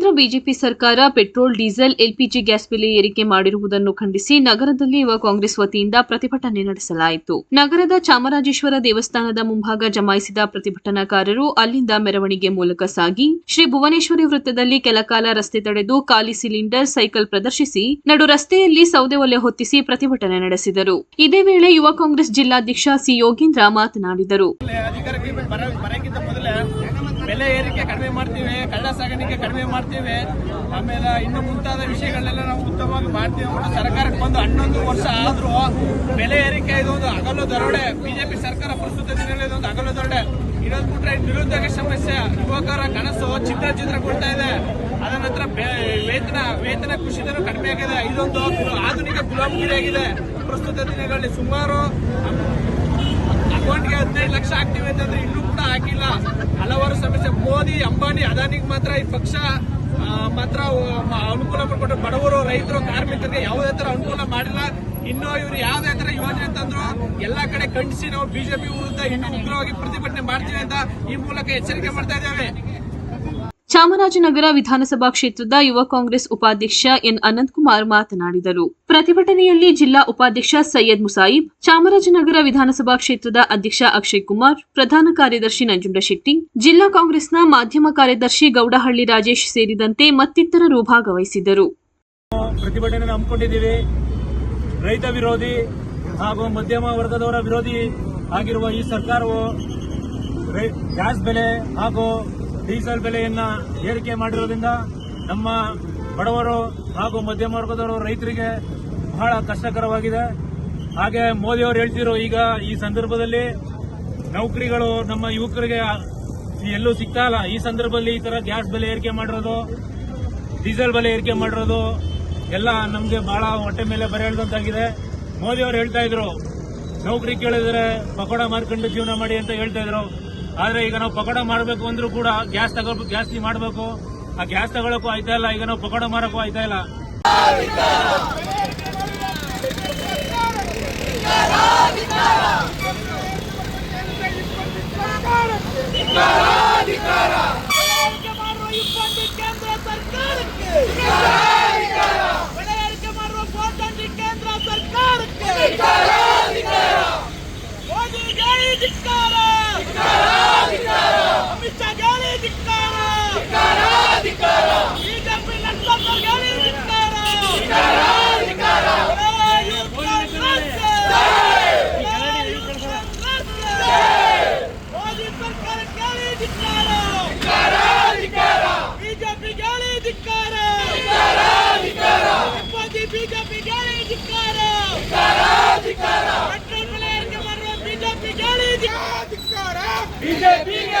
ಕೇಂದ್ರ ಬಿಜೆಪಿ ಸರ್ಕಾರ petrol, diesel, LPG, gas ಬೆಲೆ ಏರಿಕೆ ಮಾಡಿರುವುದನ್ನು ಖಂಡಿಸಿ ನಗರದಲ್ಲಿ ಯುವ ಕಾಂಗ್ರೆಸ್ ವತಿಯಿಂದ ಪ್ರತಿಭಟನೆ ನಡೆಸಲಾಯಿತು. ನಗರದ ಚಾಮರಾಜೇಶ್ವರ ದೇವಸ್ಥಾನದ ಮುಂಭಾಗ ಜಮಾಯಿಸಿದ ಪ್ರತಿಭಟನಾಕಾರರು ಅಲ್ಲಿಂದ ಮೆರವಣಿಗೆ ಮೂಲಕ ಸಾಗಿ, ಶ್ರೀ ಭುವನೇಶ್ವರಿ ವೃತ್ತದಲ್ಲಿ ಕೆಲಕಾಲ ರಸ್ತೆ ತಡೆದು ಖಾಲಿ ಸಿಲಿಂಡರ್, ಸೈಕಲ್ ಪ್ರದರ್ಶಿಸಿ, ನಡು ರಸ್ತೆಯಲ್ಲಿ ಸೌದೆ ಒಲೆ ಹೊತ್ತಿಸಿ ಪ್ರತಿಭಟನೆ ನಡೆಸಿದರು. ಇದೇ ವೇಳೆ ಯುವ ಕಾಂಗ್ರೆಸ್ ಜಿಲ್ಲಾಧ್ಯಕ್ಷ ಸಿ ಯೋಗೀಂದ್ರ ಮಾತನಾಡಿದರು. ಬೆಲೆ ಏರಿಕೆ ಕಡಿಮೆ ಮಾಡ್ತೀವಿ, ಕಳ್ಳ ಸಾಗಾಣಿಕೆ ಕಡಿಮೆ ಮಾಡ್ತೀವಿ. ಆಮೇಲೆ ಇನ್ನು ಮುಂತಾದ ವಿಷಯಗಳನ್ನೆಲ್ಲ ನಾವು ಉತ್ತಮವಾಗಿ ಮಾಡ್ತೀವಿ ಸರ್ಕಾರಕ್ಕೆ ಬಂದು ಹನ್ನೊಂದು ವರ್ಷ ಆದರೂ ಬೆಲೆ ಏರಿಕೆ ಇದೊಂದು ಅಗಲು ದರೋಡೆ. ಬಿಜೆಪಿ ಸರ್ಕಾರ ಪ್ರಸ್ತುತ ದಿನಗಳಲ್ಲಿ ಇದೊಂದು ಅಗಲು ದರೋಡೆ. ಇರೋದು ಬಿಟ್ಟರೆ ನಿರುದ್ಯೋಗ ಸಮಸ್ಯೆ, ಯುವಕರ ಕನಸು ಚಿತ್ರ ಚಿತ್ರ ಕೊಡ್ತಾ ಇದೆ. ಅದ ನಂತರ ವೇತನ ವೇತನ ಕುಸಿತನೂ ಕಡಿಮೆ ಆಗಿದೆ. ಇದೊಂದು ಆಧುನಿಕ ಗುಲಾಮಗಿರಿ ಆಗಿದೆ. ಪ್ರಸ್ತುತ ದಿನಗಳಲ್ಲಿ ಸುಮಾರು ಅಕೌಂಟ್ಗೆ ಹದಿನೈದು ಲಕ್ಷ ಹಾಕ್ತೀವಿ ಅಂತಂದ್ರೆ ಇನ್ನೂ ಕೂಡ ಹಾಕಿಲ್ಲ. ಹಲವಾರು ಸಮಸ್ಯೆ. ಮೋದಿ, ಅಂಬಾನಿ, ಅದಾನಿಗೆ ಮಾತ್ರ ಈ ಪಕ್ಷ ಮಾತ್ರ ಅನುಕೂಲ ಮಾಡಿಕೊಟ್ಟು ಬಡವರು, ರೈತರು, ಕಾರ್ಮಿಕರಿಗೆ ಯಾವುದೇ ತರ ಅನುಕೂಲ ಮಾಡಿಲ್ಲ. ಇನ್ನು ಇವರು ಯಾವುದೇ ತರ ಯೋಜನೆ ತಂದ್ರು, ಎಲ್ಲಾ ಕಡೆ ಖಂಡಿಸಿ ನಾವು ಬಿಜೆಪಿ ವಿರುದ್ಧ ಇನ್ನೂ ಉಗ್ರವಾಗಿ ಪ್ರತಿಭಟನೆ ಮಾಡ್ತೀವಿ ಅಂತ ಈ ಮೂಲಕ ಎಚ್ಚರಿಕೆ ಮಾಡ್ತಾ ಇದ್ದೇವೆ. ಚಾಮರಾಜನಗರ ವಿಧಾನಸಭಾ ಕ್ಷೇತ್ರದ ಯುವ ಕಾಂಗ್ರೆಸ್ ಉಪಾಧ್ಯಕ್ಷ ಎನ್ ಅನಂತಕುಮಾರ್ ಮಾತನಾಡಿದರು. ಪ್ರತಿಭಟನೆಯಲ್ಲಿ ಜಿಲ್ಲಾ ಉಪಾಧ್ಯಕ್ಷ ಸೈಯದ್ ಮುಸಾಯಿಬ್, ಚಾಮರಾಜನಗರ ವಿಧಾನಸಭಾ ಕ್ಷೇತ್ರದ ಅಧ್ಯಕ್ಷ ಅಕ್ಷಯ್ ಕುಮಾರ್, ಪ್ರಧಾನ ಕಾರ್ಯದರ್ಶಿ ನಂಜುಂಡಶೆಟ್ಟಿ ಜಿಲ್ಲಾ ಕಾಂಗ್ರೆಸ್ನ ಮಾಧ್ಯಮ ಕಾರ್ಯದರ್ಶಿ ಗೌಡಹಳ್ಳಿ ರಾಜೇಶ್ ಸೇರಿದಂತೆ ಮತ್ತಿತರರು ಭಾಗವಹಿಸಿದರು ರೈತ ವಿರೋಧಿ ಹಾಗೂ ಮಧ್ಯಮ ವರ್ಗದವರ ವಿರೋಧಿ ಆಗಿರುವ ಈ ಸರ್ಕಾರವು ಗ್ಯಾಸ್ ಬೆಲೆ ಹಾಗೂ ಡೀಸೆಲ್ ಬೆಲೆಯನ್ನ ಏರಿಕೆ ಮಾಡಿರೋದ್ರಿಂದ ನಮ್ಮ ಬಡವರು ಹಾಗೂ ಮಧ್ಯಮ ವರ್ಗದವರು ರೈತರಿಗೆ ಬಹಳ ಕಷ್ಟಕರವಾಗಿದೆ. ಹಾಗೆ ಮೋದಿಯವರು ಹೇಳ್ತಿರೋ ಈಗ ಈ ಸಂದರ್ಭದಲ್ಲಿ ನೌಕರಿಗಳು ನಮ್ಮ ಯುವಕರಿಗೆ ಎಲ್ಲೂ ಸಿಗ್ತಾ ಇಲ್ಲ. ಈ ಸಂದರ್ಭದಲ್ಲಿ ಈ ತರ ಗ್ಯಾಸ್ ಬೆಲೆ ಏರಿಕೆ ಮಾಡಿರೋದು, ಡೀಸೆಲ್ ಬೆಲೆ ಏರಿಕೆ ಮಾಡಿರೋದು, ಎಲ್ಲ ನಮಗೆ ಬಹಳ ಹೊಟ್ಟೆ ಮೇಲೆ ಬರೆ ಹೇಳ್ದಂತಾಗಿದೆ ಮೋದಿ ಅವರು ಹೇಳ್ತಾ ಇದ್ರು, ನೌಕರಿ ಕೇಳಿದ್ರೆ ಪಕೋಡ ಮಾರ್ಕೊಂಡು ಜೀವನ ಮಾಡಿ ಅಂತ ಹೇಳ್ತಾ ಇದ್ರು. ಆದ್ರೆ ಈಗ ನಾವು ಪಕೋಡ ಮಾಡಬೇಕು ಅಂದ್ರೂ ಕೂಡ ಗ್ಯಾಸ್ ತಗೋಬೇಕು ಜಾಸ್ತಿ ಮಾಡಬೇಕು. ಆ ಗ್ಯಾಸ್ ತಗೊಳಕ್ಕೂ ಆಯ್ತಾ ಇಲ್ಲ, ಈಗ ನಾವು ಪಕೋಡ ಮಾರಕ್ಕೂ ಆಯ್ತಾ ಇಲ್ಲ ಏರಿಕೆ ಮಾಡುವ ಇಬ್ಬಂದಿ ಕೇಂದ್ರ ಸರ್ಕಾರಕ್ಕೆ ಬೆಲೆ ಏರಿಕೆ ಮಾಡುವ ಗೋದಂಡಿ ಕೇಂದ್ರ ಸರ್ಕಾರಕ್ಕೆ ಮೋದಿ ಗಾಳಿ ಧಿಕ್ಕಾರ ಅಮಿತ್ ಶಾ ಗಾಳಿ ಧಿಕ್ಕಾರ ಬಿಜೆಪಿ ನಡ್ಸೋದ್ರ ಗಾಳಿ ಧಿಕ್ಕಾರ ಜೈ ಯುವ ಕಾಂಗ್ರೆಸ್! ಜೈ ಯುವ ಕಾಂಗ್ರೆಸ್! ಮೋದಿ ಸರ್ಕಾರ ಗಾಳಿ ಧಿಕ್ಕಾರ ಬಿಜೆಪಿ ಗಾಳಿ ಧಿಕ್ಕಾರ ಮೋದಿ ಬಿಜೆಪಿ ಗಾಳಿ ಧಿಕ್ಕಾರ ಪೆಟ್ರೋಲ್ ಬೆಲೆ ಏರಿಕೆ ಮಾಡುವ ಬಿಜೆಪಿ ಗಾಳಿ ಧಿಕ್ಕಾರ ಬಿಜೆಪಿಗೆ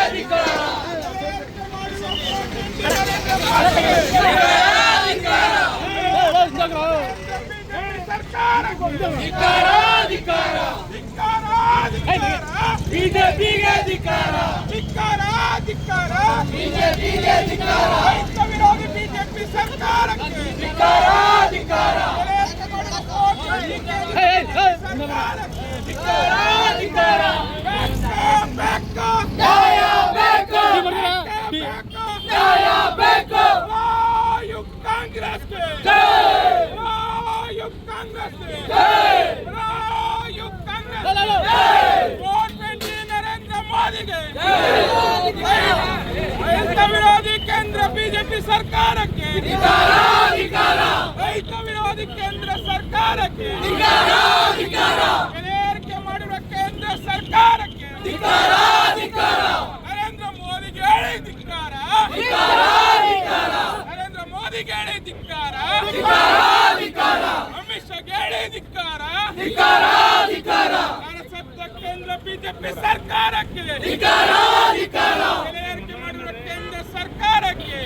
ಬಿಜೆಪಿಗೆ ಅಧಿಕಾರ. ಧಿಕ್ಕಾರ ಧಿಕ್ಕಾರ ಬಿಜೆಪಿಗೆ ಅಧಿಕಾರ. ರೈತ ವಿರೋಧಿ ಬಿಜೆಪಿ ಸರ್ಕಾರಕ್ಕೆ ಧಿಕ್ಕಾರ ಧಿಕ್ಕಾರ ಧಿಕ್ಕಾರ ಧಿಕ್ಕಾರ ನ್ಯಾಯ ಬೇಕು ನ್ಯಾಯ ಬೇಕು ರಾಯು ಕಾಂಗ್ರೆಸ್ಗೆ ರಾಯು ಕಾಂಗ್ರೆಸ್ಗೆ ರಾಯು ಕಾಂಗ್ರೆಸ್ ವೋಟ್ ಮಾಡಿ ನರೇಂದ್ರ ಮೋದಿಗೆ ರೈತ ವಿರೋಧಿ ಕೇಂದ್ರ ಬಿಜೆಪಿ ಸರ್ಕಾರಕ್ಕೆ. ರೈತ ವಿರೋಧಿ ಕೇಂದ್ರ ಸರ್ಕಾರಕ್ಕೆ. ಬೆಲೆ ಮಾಡಿರುವ ಕೇಂದ್ರ ಸರ್ಕಾರಕ್ಕೆ. ನರೇಂದ್ರ ಮೋದಿಗೆ ಹೇಳಿ ಧಿಕ್ಕಾರ. ನರೇಂದ್ರ ಮೋದಿಗೆ ಹೇಳಿ ಧಿಕ್ಕಾರ. ಬಿಜೆಪಿ ಸರ್ಕಾರಕ್ಕೆ. ಧಿಕಾರ ಧಿಕಾರ ಮಾಡಿರುವ ಸರ್ಕಾರಕ್ಕೆ.